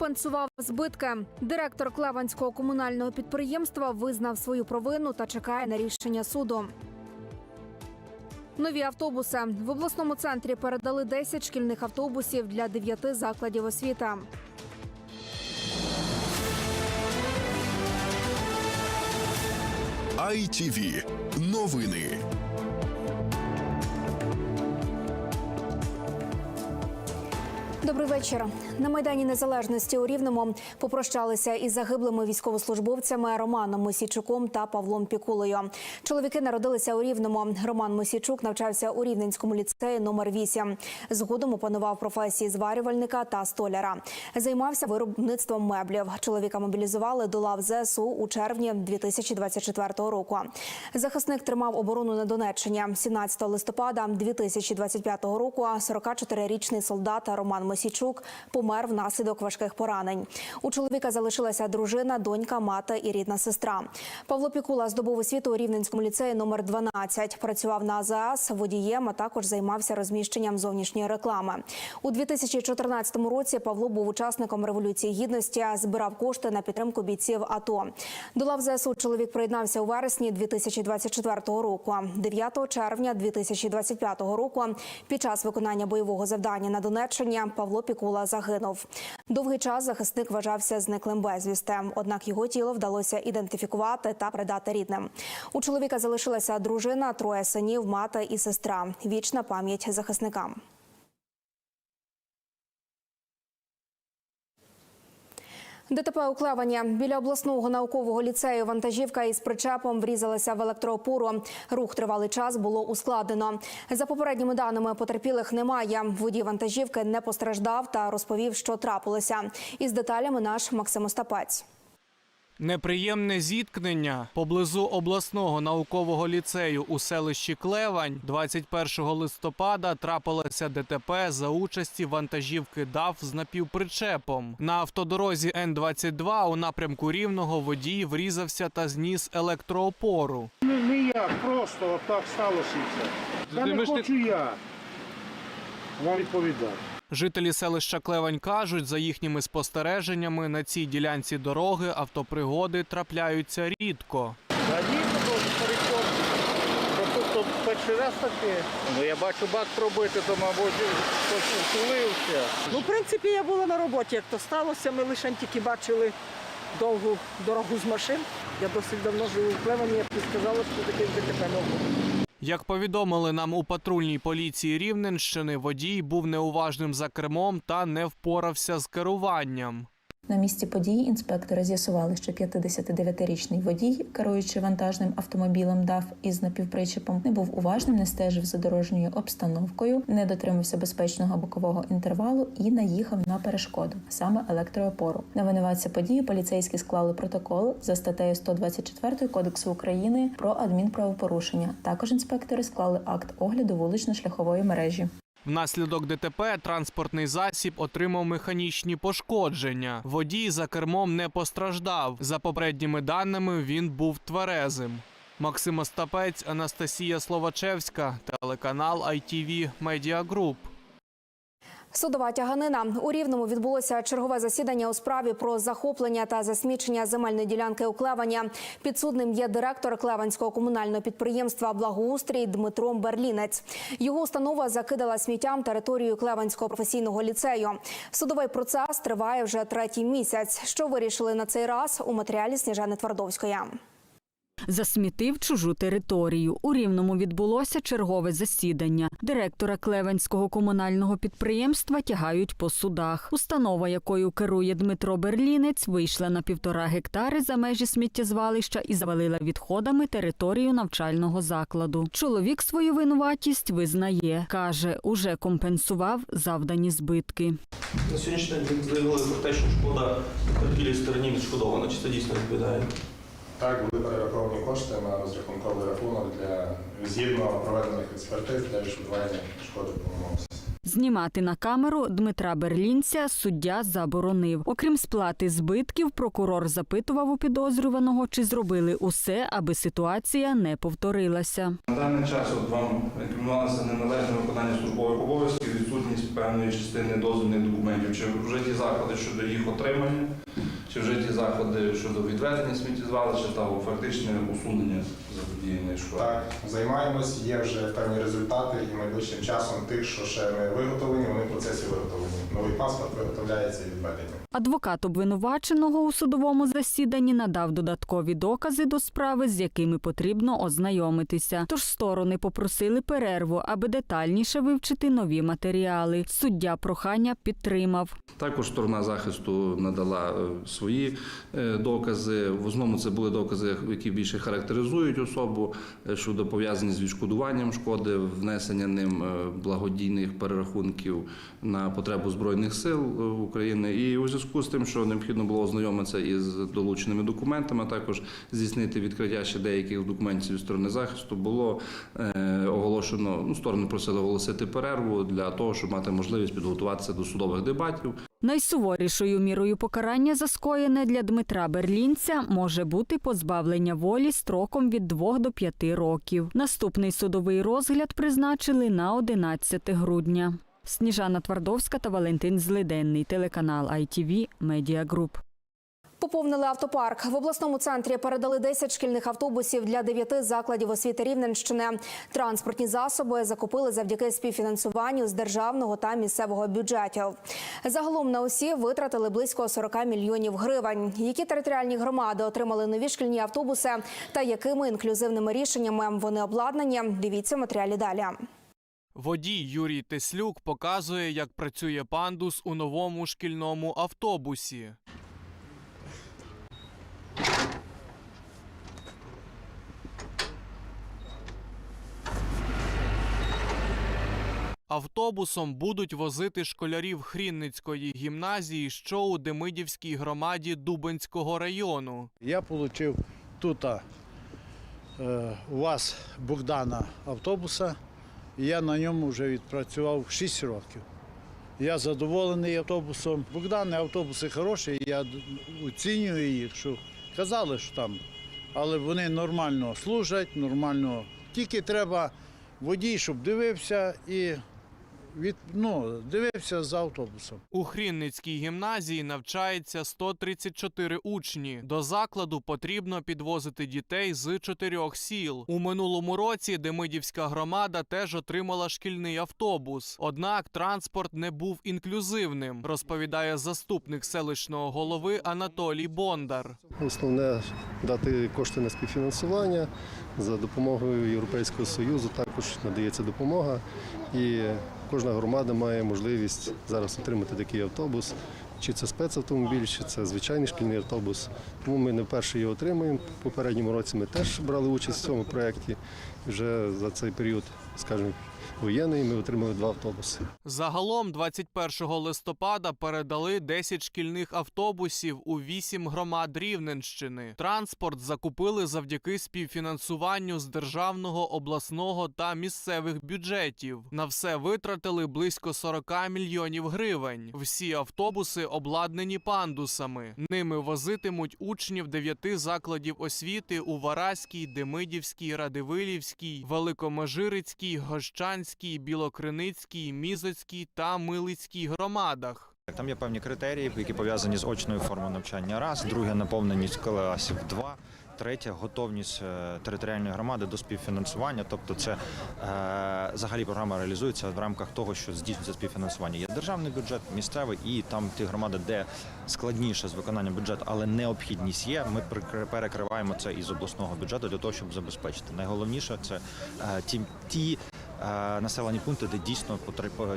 компенсував збитки. Директор Клеванського комунального підприємства визнав свою провину та чекає на рішення суду. Нові автобуси в обласному центрі передали 10 шкільних автобусів для 9 закладів освіти. ITV. Новини. Добрий вечір. На майдані Незалежності у Рівному попрощалися із загиблими військовослужбовцями Романом Мосійчуком та Павлом Пікулою. Чоловіки народилися у Рівному. Роман Мосійчук навчався у Рівненському ліцеї номер 8. Згодом опанував професії зварювальника та столяра. Займався виробництвом меблів. Чоловіка мобілізували до лав ЗСУ у червні 2024 року. Захисник тримав оборону на Донеччині. 17 листопада 2025 року 44-річний солдат Роман Мосійчук помер внаслідок важких поранень. У чоловіка залишилася дружина, донька, мати і рідна сестра. Павло Пікула здобув освіту у Рівненському ліцеї номер 12. Працював на АЗС водієм, а також займався розміщенням зовнішньої реклами. У 2014 році Павло був учасником революції гідності, збирав кошти на підтримку бійців АТО. До лав ЗСУ чоловік приєднався у вересні 2024 року. 9 червня 2025 року під час виконання бойового завдання на Донеччині Павло Пікула загинув. Довгий час захисник вважався зниклим безвісти. Однак його тіло вдалося ідентифікувати та передати рідним. У чоловіка залишилася дружина, троє синів, мати і сестра. Вічна пам'ять захисникам. ДТП у. Біля обласного наукового ліцею вантажівка із причепом врізалася в електроопору. Рух тривалий час було ускладнено. За попередніми даними потерпілих немає. Водій вантажівки не постраждав та розповів, що трапилося. Із деталями наш Максим Остапець. Неприємне зіткнення поблизу обласного наукового ліцею у селищі Клевань 21 листопада трапилося ДТП за участі вантажівки ДАФ з напівпричепом. На автодорозі Н-22 у напрямку Рівного водій врізався та зніс електроопору. Не, не я, просто отак сталося. Та не хочу я вам відповідати. Жителі селища Клевань кажуть, за їхніми спостереженнями на цій ділянці дороги автопригоди трапляються рідко. Просто перший раз таке. Ну я бачу бак пробити, то, мабуть, хтось втулився. Ну, в принципі, я була на роботі, як то сталося. Ми лише тільки бачили довгу дорогу з машин. Я досить давно живу в Клевані, я б не сказала, що таке ДТП не було. Як повідомили нам у патрульній поліції Рівненщини, водій був неуважним за кермом та не впорався з керуванням. На місці події інспектори з'ясували, що 59-річний водій, керуючи вантажним автомобілем ДАФ із напівпричепом, не був уважним, не стежив за дорожньою обстановкою, не дотримався безпечного бокового інтервалу і наїхав на перешкоду, саме електроопору. На винуватця події поліцейські склали протокол за статтею 124 Кодексу України про адмінправопорушення. Також інспектори склали акт огляду вулично-шляхової мережі. Внаслідок ДТП транспортний засіб отримав механічні пошкодження. Водій за кермом не постраждав. За попередніми даними, він був тверезим. Максим Остапець, Анастасія Словачевська, телеканал ITV Media Group. Судова тяганина у Рівному відбулося чергове засідання у справі про захоплення та засмічення земельної ділянки у Клевані. Підсудним є директор Клеванського комунального підприємства Благоустрій Дмитро Берлінець. Його установа закидала сміттям територію Клеванського професійного ліцею. Судовий процес триває вже третій місяць. Що вирішили на цей раз у матеріалі Сніжани Твардовської. Засмітив чужу територію. У Рівному відбулося чергове засідання. Директора Клевенського комунального підприємства тягають по судах. Установа, якою керує Дмитро Берлінець, вийшла на півтора гектари за межі сміттєзвалища і завалила відходами територію навчального закладу. Чоловік свою винуватість визнає. Каже, уже компенсував завдані збитки. На сьогоднішній день заявили про те, що шкода потерпілій стороні відшкодована. Чи це дійсно відповідає? Так, були перераховані кошти на розрахунковий рахунок для згідно проведених експертиз для відшкодування шкоди по Знімати на камеру Дмитра Берлінця суддя заборонив. Окрім сплати збитків, прокурор запитував у підозрюваного, чи зробили усе, аби ситуація не повторилася. На даний час от вам інкримінувалося неналежне виконання службових обов'язків, відсутність певної частини дозвільних документів, чи вжиті заходи щодо їх отримання, чи вжиті заходи щодо відведення сміттєзвалища та фактичне усунення заподіяної шкоди. Так, займаємось, є вже певні результати і найближчим часом тих, що ще не виготовлені, вони в процесі виготовлення. Новий паспорт виготовляється і відведення. Адвокат обвинуваченого у судовому засіданні надав додаткові докази до справи, з якими потрібно ознайомитися. Тож сторони попросили перерву, аби детальніше вивчити нові матеріали. Суддя прохання підтримав. Також сторона захисту надала е, свої е, докази. В основному це були докази, які більше характеризують особу е, щодо пов'язані з відшкодуванням шкоди, внесення ним е, благодійних перерахунків на потребу збройних сил України. І у зв'язку з тим, що необхідно було ознайомитися із долученими документами, а також здійснити відкриття ще деяких документів від сторони захисту, було оголошено. Ну, сторони просили оголосити перерву для того, щоб мати можливість підготуватися до судових дебатів. Найсуворішою мірою покарання за скоєне для Дмитра Берлінця може бути позбавлення волі строком від 2 до 5 років. Наступний судовий розгляд призначили на 11 грудня. Сніжана Твардовська та Валентин Злиденний, телеканал ITV Media Group. Поповнили автопарк. В обласному центрі передали 10 шкільних автобусів для 9 закладів освіти Рівненщини. Транспортні засоби закупили завдяки співфінансуванню з державного та місцевого бюджетів. Загалом на усі витратили близько 40 мільйонів гривень. Які територіальні громади отримали нові шкільні автобуси та якими інклюзивними рішеннями вони обладнані? Дивіться в матеріалі далі. Водій Юрій Теслюк показує, як працює пандус у новому шкільному автобусі. Автобусом будуть возити школярів Хрінницької гімназії, що у Демидівській громаді Дубенського району. Я отримав тут е, у вас Богдана автобуса, і я на ньому вже відпрацював 6 років. Я задоволений автобусом. Богдани автобуси хороші, я оцінюю їх, що казали, що там, але вони нормально служать, нормально. Тільки треба водій, щоб дивився і від, ну, дивився за автобусом. У Хрінницькій гімназії навчається 134 учні. До закладу потрібно підвозити дітей з чотирьох сіл. У минулому році Демидівська громада теж отримала шкільний автобус. Однак транспорт не був інклюзивним, розповідає заступник селищного голови Анатолій Бондар. Основне дати кошти на співфінансування. За допомогою Європейського Союзу також надається допомога. І кожна громада має можливість зараз отримати такий автобус. Чи це спецавтомобіль, чи це звичайний шкільний автобус. Тому ми не вперше його отримуємо. Попередньому році ми теж брали участь в цьому проєкті. Вже за цей період, скажімо, воєнний, ми отримали два автобуси. Загалом 21 листопада передали 10 шкільних автобусів у 8 громад Рівненщини. Транспорт закупили завдяки співфінансуванню з державного, обласного та місцевих бюджетів. На все витратили близько 40 мільйонів гривень. Всі автобуси обладнані пандусами. Ними возитимуть учнів дев'яти закладів освіти у Вараській, Демидівській, Радивилівській, Великомажирицькій, Гощанській, Білокриницькій, Мізоцькій та Милицькій громадах. Там є певні критерії, які пов'язані з очною формою навчання. Раз, друге наповненість класів два. Третє готовність е, територіальної громади до співфінансування. Тобто, це е, взагалі програма реалізується в рамках того, що здійснюється співфінансування. Є державний бюджет, місцевий, і там ті громади, де складніше з виконанням бюджету, але необхідність є. Ми перекриваємо це із обласного бюджету для того, щоб забезпечити. Найголовніше це е, ті, ті населені пункти, де дійсно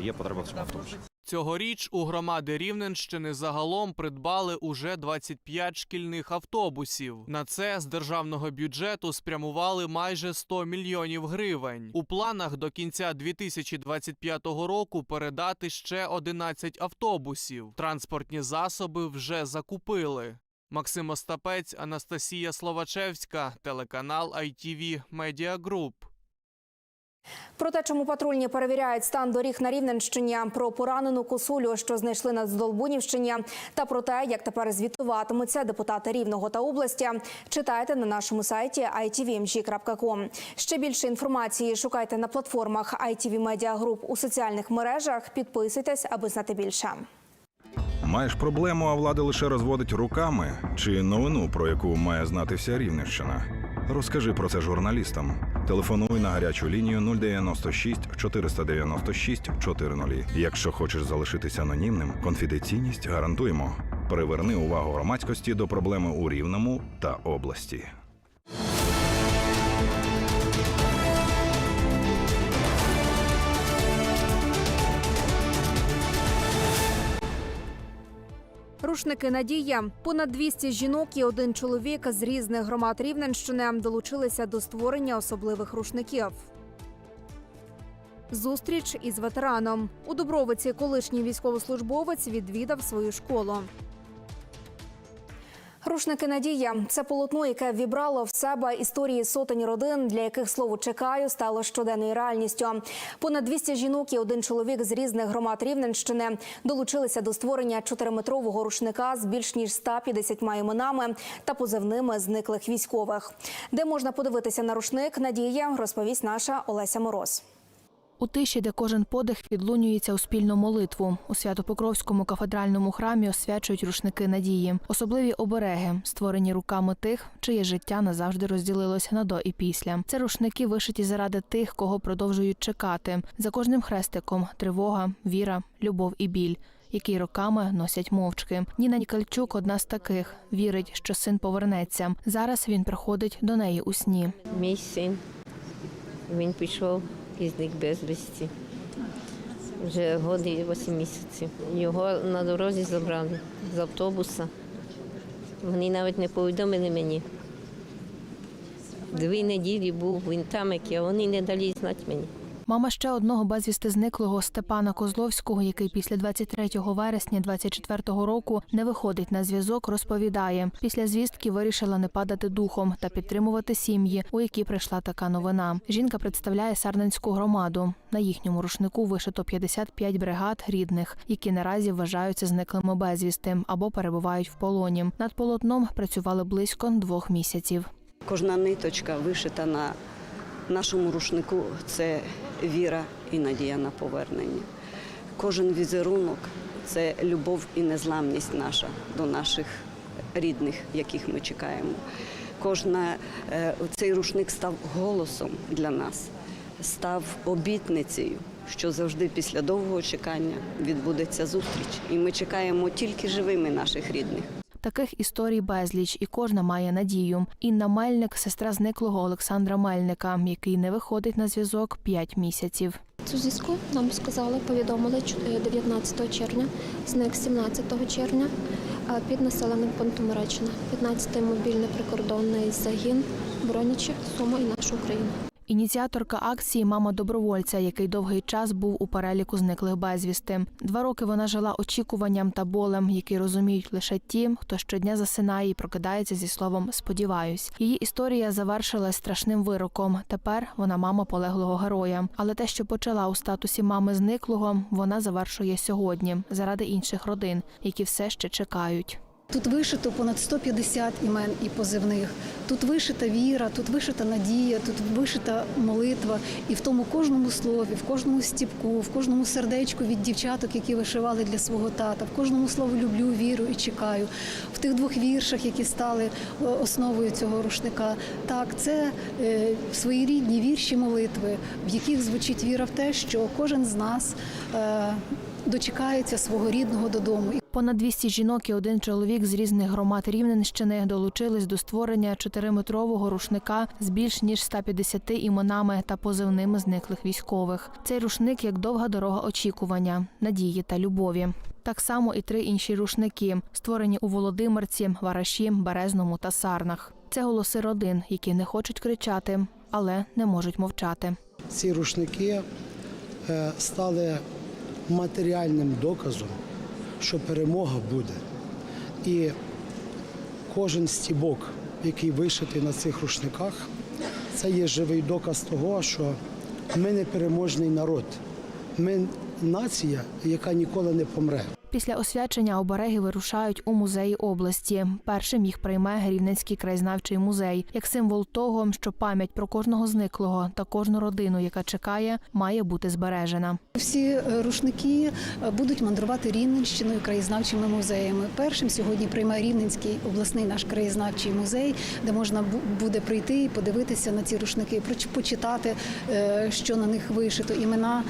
є потреба в цьому автобусі. Цьогоріч у громади Рівненщини загалом придбали уже 25 шкільних автобусів. На це з державного бюджету спрямували майже 100 мільйонів гривень. У планах до кінця 2025 року передати ще 11 автобусів. Транспортні засоби вже закупили. Максим Остапець, Анастасія Словачевська, телеканал ITV Media Group. Про те, чому патрульні перевіряють стан доріг на Рівненщині, про поранену косулю, що знайшли на Здолбунівщині, та про те, як тепер звітуватимуться депутати Рівного та області, читайте на нашому сайті itvmg.com. Ще більше інформації шукайте на платформах ITV Media Group у соціальних мережах. Підписуйтесь, аби знати більше. Маєш проблему, а влада лише розводить руками чи новину, про яку має знати вся Рівненщина? Розкажи про це журналістам. Телефонуй на гарячу лінію 096 496 400. Якщо хочеш залишитися анонімним, конфіденційність гарантуємо. Приверни увагу громадськості до проблеми у Рівному та області. Рушники Надія. Понад 200 жінок і один чоловік з різних громад Рівненщини долучилися до створення особливих рушників. Зустріч із ветераном у Дубровиці. Колишній військовослужбовець відвідав свою школу. Рушники Надія це полотно, яке вібрало в себе історії сотень родин, для яких слово чекаю стало щоденною реальністю. Понад 200 жінок і один чоловік з різних громад Рівненщини долучилися до створення чотириметрового рушника з більш ніж 150 іменами та позивними зниклих військових. Де можна подивитися на рушник Надія, розповість наша Олеся Мороз. У тиші, де кожен подих відлунюється у спільну молитву. У Свято-Покровському кафедральному храмі освячують рушники надії, особливі обереги, створені руками тих, чиє життя назавжди розділилося на до і після. Це рушники вишиті заради тих, кого продовжують чекати. За кожним хрестиком тривога, віра, любов і біль. Які роками носять мовчки. Ніна Нікальчук одна з таких. Вірить, що син повернеться. Зараз він приходить до неї у сні. Мій син, він пішов і зник безвісті. Вже годи і 8 місяців. Його на дорозі забрали з автобуса. Вони навіть не повідомили мені. Дві неділі був він там, як я, вони не дали знати мені. Мама ще одного безвісти зниклого Степана Козловського, який після 23 вересня 24 року не виходить на зв'язок, розповідає. Після звістки вирішила не падати духом та підтримувати сім'ї, у які прийшла така новина. Жінка представляє Сарненську громаду. На їхньому рушнику вишито 55 бригад рідних, які наразі вважаються зниклими безвісти або перебувають в полоні. Над полотном працювали близько двох місяців. Кожна ниточка вишита на нашому рушнику це віра і надія на повернення. Кожен візерунок це любов і незламність наша до наших рідних, яких ми чекаємо. Кожна е, цей рушник став голосом для нас, став обітницею, що завжди після довгого чекання відбудеться зустріч, і ми чекаємо тільки живими наших рідних. Таких історій безліч, і кожна має надію. Інна Мельник, сестра зниклого Олександра Мельника, який не виходить на зв'язок 5 місяців. Цю зв'язку нам сказали, повідомили е, 19 червня, зник 17 червня е, під населеним пунктом Речина. 15-й мобільний прикордонний загін Бронічі, Сума і нашу Україну. Ініціаторка акції Мама добровольця, який довгий час був у переліку зниклих безвісти. Два роки вона жила очікуванням та болем, які розуміють лише ті, хто щодня засинає і прокидається зі словом Сподіваюсь. Її історія завершилась страшним вироком. Тепер вона мама полеглого героя. Але те, що почала у статусі мами зниклого, вона завершує сьогодні заради інших родин, які все ще чекають. Тут вишито понад 150 імен і позивних. Тут вишита віра, тут вишита надія, тут вишита молитва. І в тому кожному слові, в кожному стіпку, в кожному сердечку від дівчаток, які вишивали для свого тата, в кожному слову люблю, віру і чекаю. В тих двох віршах, які стали е, основою цього рушника. Так, це е, своєрідні вірші молитви, в яких звучить віра в те, що кожен з нас дочекається свого рідного додому. Понад 200 жінок і один чоловік з різних громад Рівненщини долучились до створення чотириметрового рушника з більш ніж 150 іменами та позивними зниклих військових. Цей рушник як довга дорога очікування, надії та любові. Так само і три інші рушники, створені у Володимирці, Вараші, Березному та Сарнах. Це голоси родин, які не хочуть кричати, але не можуть мовчати. Ці рушники е, стали матеріальним доказом, що перемога буде. І кожен стібок, який вишитий на цих рушниках, це є живий доказ того, що Ми не переможний народ. Ми нація, яка ніколи не помре. Після освячення обереги вирушають у музеї області. Першим їх прийме Рівненський краєзнавчий музей як символ того, що пам'ять про кожного зниклого та кожну родину, яка чекає, має бути збережена. Всі е, рушники е, будуть мандрувати Рівненщиною краєзнавчими музеями. Першим сьогодні прийме Рівненський обласний наш краєзнавчий музей, де можна буде прийти і подивитися на ці рушники, почитати, е, що на них вишито, імена.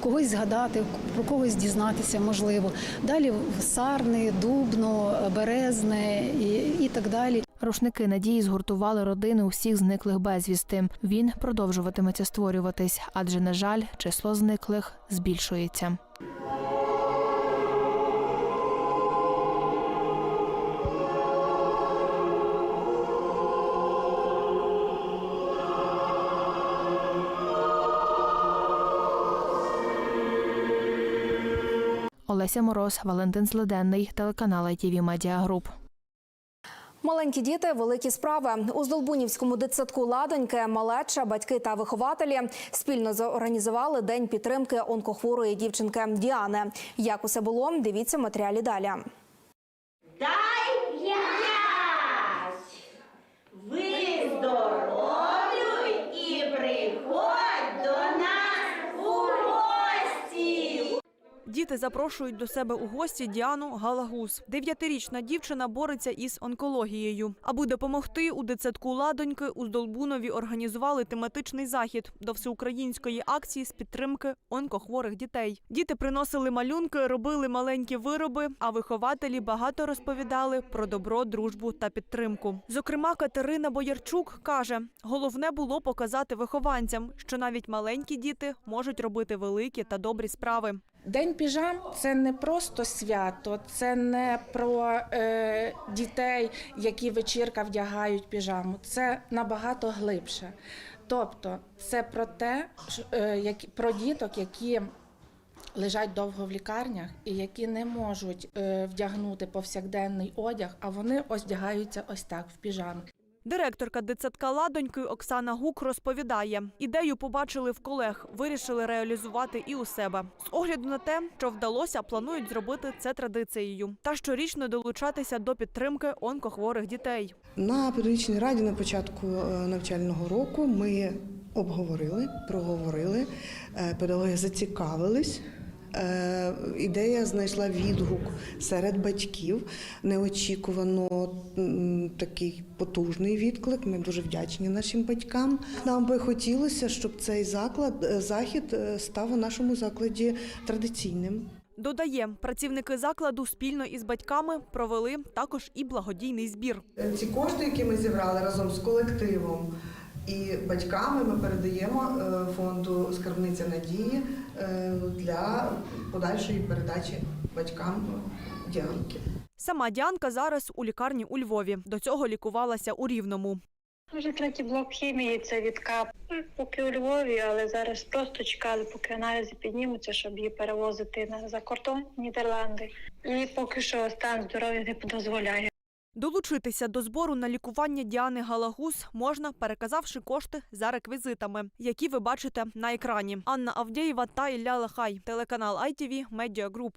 Когось згадати, про когось дізнатися можливо. Далі Сарни, Дубно, Березне і, і так далі. Рушники надії згуртували родини усіх зниклих безвісти. Він продовжуватиметься створюватись, адже, на жаль, число зниклих збільшується. Олеся Мороз, Валентин Злиденний, телеканал ITV Media Group. Маленькі діти, великі справи у Здолбунівському дитсадку Ладоньки, малеча, батьки та вихователі спільно зорганізували день підтримки онкохворої дівчинки Діани. Як усе було, дивіться в матеріалі далі. Дай п'ять! Виздоровлюй і приходь до нас у гості! Діти запрошують до себе у гості Діану Галагус. Дев'ятирічна дівчина бореться із онкологією. Аби допомогти у дитсадку Ладоньки у Здолбунові організували тематичний захід до всеукраїнської акції з підтримки онкохворих дітей. Діти приносили малюнки, робили маленькі вироби, а вихователі багато розповідали про добро, дружбу та підтримку. Зокрема, Катерина Боярчук каже: головне було показати вихованцям, що навіть маленькі діти можуть робити великі та добрі справи. День піжам це не просто свято, це не про е, дітей, які вечірка вдягають піжаму. Це набагато глибше. Тобто, це про те, е, про діток, які лежать довго в лікарнях і які не можуть е, вдягнути повсякденний одяг, а вони ось вдягаються ось так в піжами. Директорка дитсадка Ладоньки Оксана Гук розповідає, ідею побачили в колег, вирішили реалізувати і у себе. З огляду на те, що вдалося, планують зробити це традицією та щорічно долучатися до підтримки онкохворих дітей. На педагогічній раді на початку е, навчального року ми обговорили, проговорили, е, педагоги зацікавились. Е, Ідея знайшла відгук серед батьків. Неочікувано такий потужний відклик. Ми дуже вдячні нашим батькам. Нам би хотілося, щоб цей заклад е, захід е, став у нашому закладі традиційним. Додає, працівники закладу спільно із батьками провели також і благодійний збір. Ці кошти, які ми зібрали разом з колективом і батьками, ми передаємо е, фонду Скарбниця надії е, для подальшої передачі батькам діагнозів. Сама Діанка зараз у лікарні у Львові. До цього лікувалася у Рівному. Вже третій блок хімії це від КАП. Поки у Львові, але зараз просто чекали, поки аналізи піднімуться, щоб її перевозити на за кордон Нідерланди. І поки що стан здоров'я не дозволяє. Долучитися до збору на лікування Діани Галагус можна, переказавши кошти за реквізитами, які ви бачите на екрані. Анна Авдєєва та Ілля Лахай, телеканал ITV Media Group.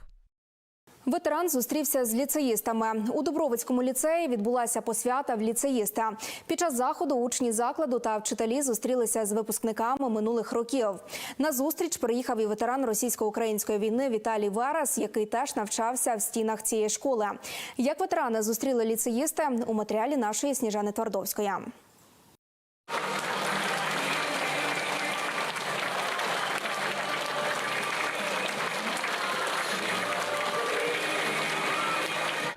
Ветеран зустрівся з ліцеїстами. У Дубровицькому ліцеї відбулася посвята в ліцеїста. Під час заходу учні закладу та вчителі зустрілися з випускниками минулих років. На зустріч приїхав і ветеран російсько-української війни Віталій Верес, який теж навчався в стінах цієї школи. Як ветерани зустріли ліцеїсти у матеріалі нашої Сніжани Твардовської.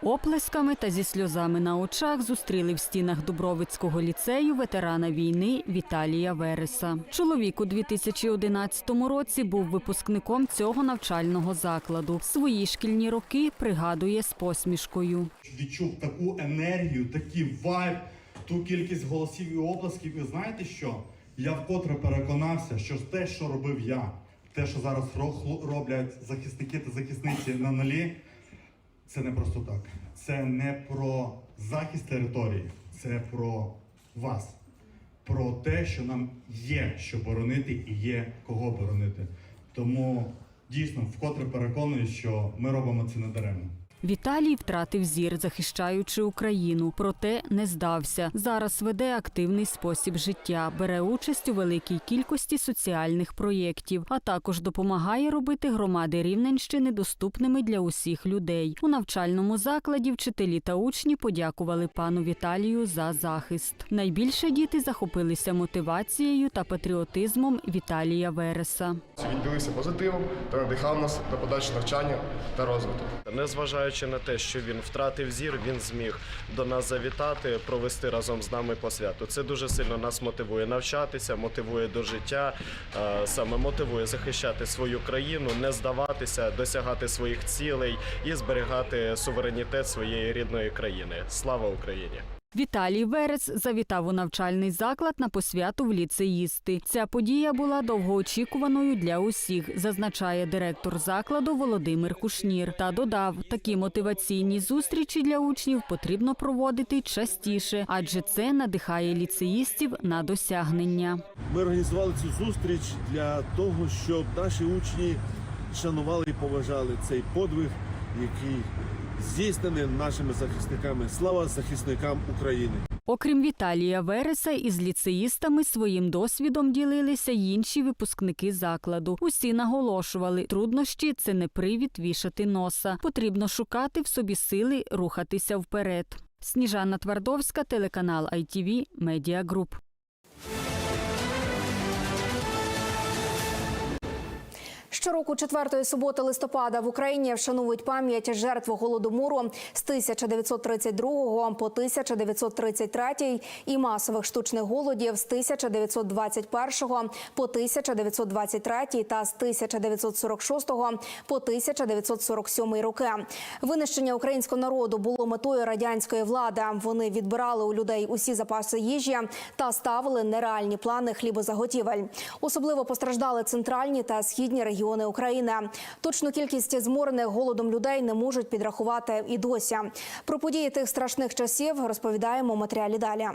Оплесками та зі сльозами на очах зустріли в стінах Дубровицького ліцею ветерана війни Віталія Вереса. Чоловік у 2011 році був випускником цього навчального закладу. Свої шкільні роки пригадує з посмішкою. відчув таку енергію, такий вайб, ту кількість голосів і оплесків. І знаєте що? Я вкотре переконався, що те, що робив я, те, що зараз роблять захисники та захисниці на нулі, це не просто так. Це не про захист території, це про вас. про те, що нам є що боронити і є кого боронити. Тому дійсно вкотре переконую, що ми робимо це недаремно. Віталій втратив зір, захищаючи Україну, проте не здався. Зараз веде активний спосіб життя, бере участь у великій кількості соціальних проєктів, а також допомагає робити громади Рівненщини доступними для усіх людей. У навчальному закладі вчителі та учні подякували пану Віталію за захист. Найбільше діти захопилися мотивацією та патріотизмом Віталія Вереса. Він ділився позитивом та надихав нас на подальше навчання та розвиток. Незважаючи на те, що він втратив зір, він зміг до нас завітати, провести разом з нами по святу. Це дуже сильно нас мотивує навчатися, мотивує до життя, е, саме мотивує захищати свою країну, не здаватися, досягати своїх цілей і зберігати суверенітет своєї рідної країни. Слава Україні! Віталій Верес завітав у навчальний заклад на посвяту в ліцеїсти. Ця подія була довгоочікуваною для усіх, зазначає директор закладу Володимир Кушнір. Та додав, такі мотиваційні зустрічі для учнів потрібно проводити частіше, адже це надихає ліцеїстів на досягнення. Ми організували цю зустріч для того, щоб наші учні шанували і поважали цей подвиг, який здійснений нашими захисниками. Слава захисникам України! Окрім Віталія Вереса, із ліцеїстами своїм досвідом ділилися інші випускники закладу. Усі наголошували, труднощі це не привід вішати носа. Потрібно шукати в собі сили рухатися вперед. Сніжана Твардовська, телеканал ITV, Media Щороку, четвертої суботи листопада в Україні вшановують пам'ять жертв голодомору з 1932 по 1933 і масових штучних голодів з 1921 по 1923 та з 1946 по 1947 роки. Винищення українського народу було метою радянської влади. Вони відбирали у людей усі запаси їжі та ставили нереальні плани хлібозаготівель. Особливо постраждали центральні та східні регіони України. Точну кількість зморених голодом людей не можуть підрахувати і досі. Про події тих страшних часів розповідаємо у матеріалі далі.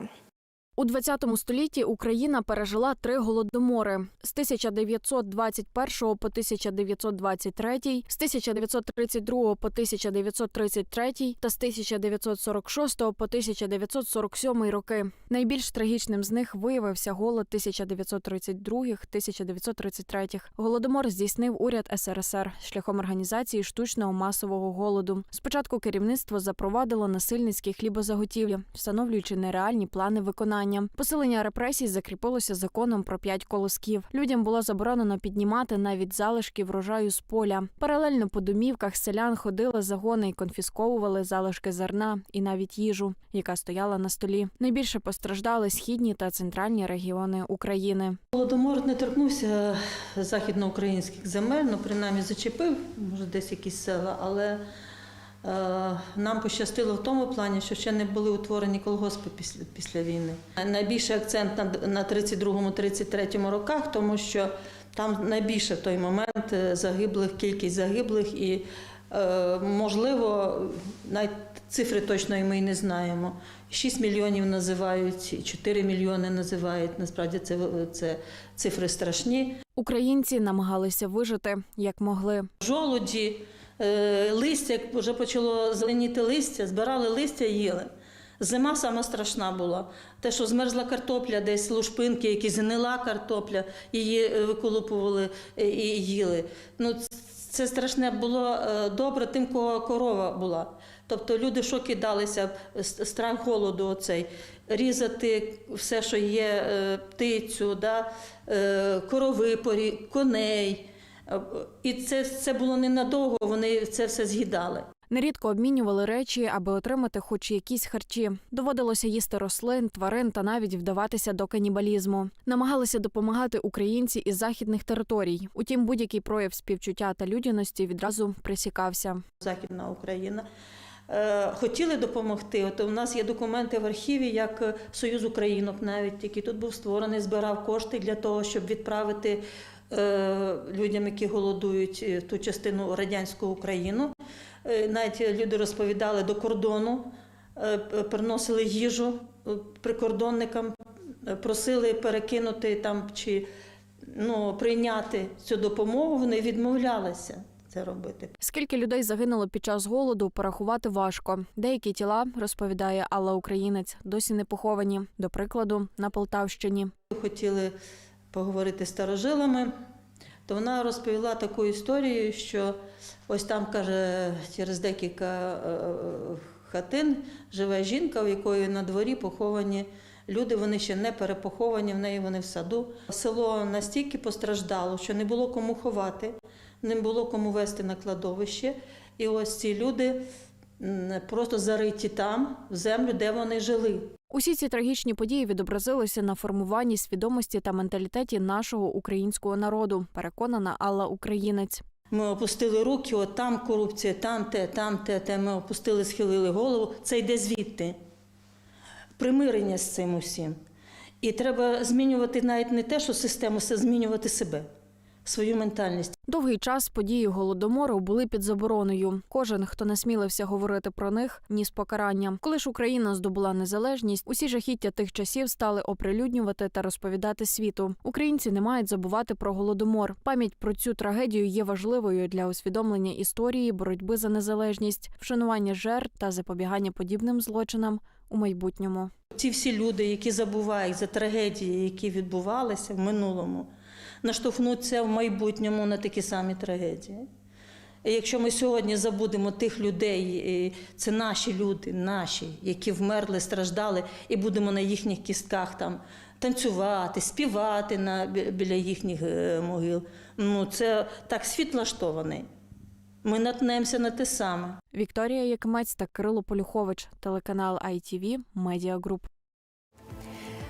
У 20 столітті Україна пережила три голодомори з 1921 по 1923, з 1932 по 1933 та з 1946 по 1947 роки. Найбільш трагічним з них виявився голод 1932-1933. Голодомор здійснив уряд СРСР шляхом організації штучного масового голоду. Спочатку керівництво запровадило насильницькі хлібозаготівлі, встановлюючи нереальні плани виконання. Посилення репресій закріпилося законом про п'ять колосків. Людям було заборонено піднімати навіть залишки врожаю з поля. Паралельно по домівках селян ходили загони і конфісковували залишки зерна і навіть їжу, яка стояла на столі. Найбільше постраждали східні та центральні регіони України. Голодомор не торкнувся західноукраїнських земель, ну принаймні зачепив, може, десь якісь села, але нам пощастило в тому плані, що ще не були утворені колгоспи після, після війни. Найбільший акцент на, на 32-33 роках, тому що там найбільше в той момент е, загиблих, кількість загиблих і, е, можливо, навіть цифри точної ми і не знаємо. 6 мільйонів називають, 4 мільйони називають. Насправді це, це цифри страшні. Українці намагалися вижити як могли. Жолуді, е, листя, як вже почало зеленіти листя, збирали листя їли. Зима сама страшна була. Те, що змерзла картопля, десь лушпинки, які згнила картопля, її е, виколупували е, і їли. Ну, це страшне було е, добре тим, кого корова була. Тобто люди що кидалися, страх голоду оцей, різати все, що є, е, птицю, да, е, корови, коней. І це, це було ненадовго, вони це все з'їдали. Нерідко обмінювали речі, аби отримати хоч якісь харчі. Доводилося їсти рослин, тварин та навіть вдаватися до канібалізму. Намагалися допомагати українці із західних територій. Утім, будь-який прояв співчуття та людяності відразу присікався. Західна Україна. Е, Хотіли допомогти. От у нас є документи в архіві, як Союз Українок, навіть який тут був створений, збирав кошти для того, щоб відправити людям, які голодують е, ту частину радянську Україну. Е, Навіть люди розповідали до кордону, е, приносили їжу е, прикордонникам е, просили перекинути там чи ну, прийняти цю допомогу, вони відмовлялися це робити. Скільки людей загинуло під час голоду, порахувати важко. Деякі тіла, розповідає Алла Українець, досі не поховані. До прикладу, на Полтавщині. Хотіли поговорити з старожилами, то вона розповіла таку історію, що ось там, каже, через декілька е, хатин живе жінка, у якої на дворі поховані люди, вони ще не перепоховані, в неї вони в саду. Село настільки постраждало, що не було кому ховати, не було кому вести на кладовище. І ось ці люди просто зариті там, в землю, де вони жили. Усі ці трагічні події відобразилися на формуванні свідомості та менталітеті нашого українського народу. Переконана Алла Українець. Ми опустили руки, от там корупція, там те, там те, те. Ми опустили, схилили голову. Це йде звідти. Примирення з цим усім. І треба змінювати навіть не те, що систему, це змінювати себе, свою ментальність. Довгий час події голодомору були під забороною. Кожен, хто насмілився говорити про них, ніс покарання. Коли ж Україна здобула незалежність, усі жахіття тих часів стали оприлюднювати та розповідати світу. Українці не мають забувати про голодомор. Пам'ять про цю трагедію є важливою для усвідомлення історії, боротьби за незалежність, вшанування жертв та запобігання подібним злочинам у майбутньому. Ці всі люди, які забувають за трагедії, які відбувалися в минулому, наштовхнуться в майбутньому на такі самі трагедії. І якщо ми сьогодні забудемо тих людей, це наші люди, наші, які вмерли, страждали, і будемо на їхніх кістках там танцювати, співати на, біля їхніх е, могил. Ну, це так світ влаштований. Ми наткнемося на те саме. Вікторія Якимець та Кирило Полюхович, телеканал ITV, Group.